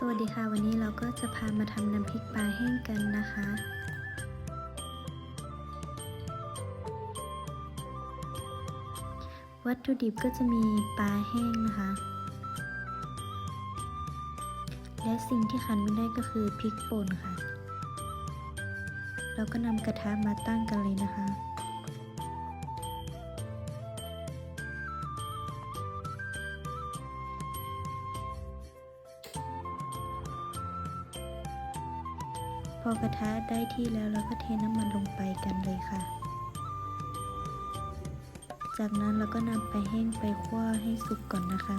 สวัสดีค่ะ วันนี้เราก็จะพามาทำน้ำพริกปลาแห้งกันนะคะ วัตถุดิบก็จะมีปลาแห้งนะคะ และสิ่งที่ขาดไม่ได้ก็คือพริกป่นค่ะ เราก็นำกระทะมาตั้งกันเลยนะคะ พอกระทะได้ที่แล้วเราก็เทน้ำมันลงไปกันเลยค่ะ จากนั้นเราก็นำไปแห้งไปคั่วให้สุกก่อนนะคะ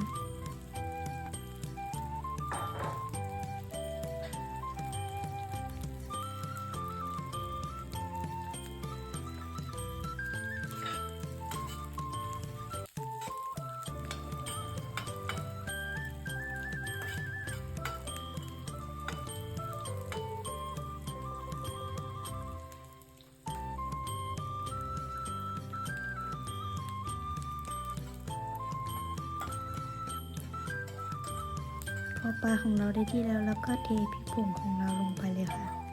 พอปลาของเราได้ที่แล้วแล้วก็เทพริกผงของเราลงไปเลยค่ะ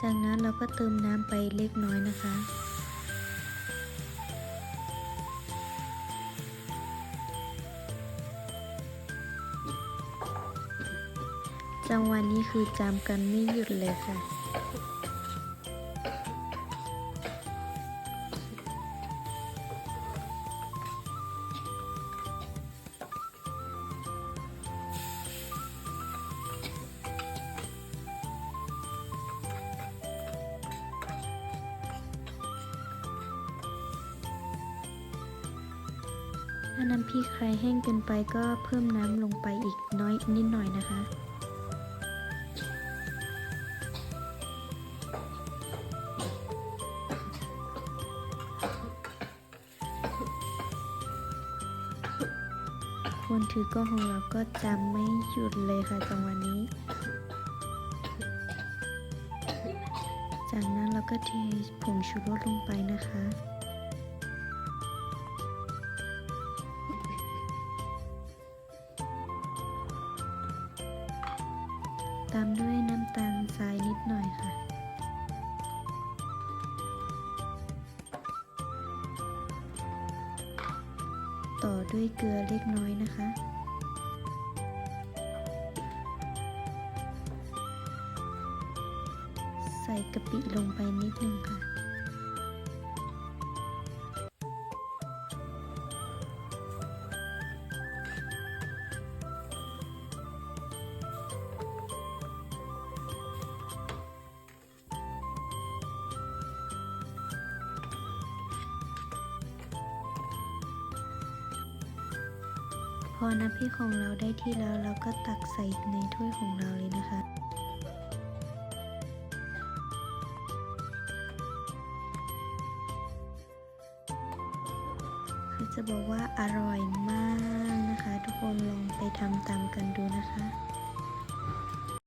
จากนั้นเราก็เติมน้ำไปเล็กน้อยนะคะ จังหวะนี้คือจามกันไม่หยุดเลยค่ะ ถ้าน้ำพริกใครแห้งเกินไปก็เพิ่มน้ำลงไปอีกน้อยนิดหน่อยนะคะ คนถือกล้องของเราก็จำไม่หยุดเลยค่ะจังหวะนี้ จากนั้นเราก็เทผงชูรสลงไปนะคะ ตามด้วยน้ำตาลทรายนิดหน่อยค่ะ ต่อด้วยเกลือเล็กน้อยนะคะ ใส่กะปิลงไปนิดนึงค่ะ พอน้ำพริกของเราได้ที่แล้วเราก็ตักใส่ในถ้วยของเราเลยนะคะ คือจะบอกว่าอร่อยมากนะคะ ทุกคนลองไปทำตามกันดูนะคะ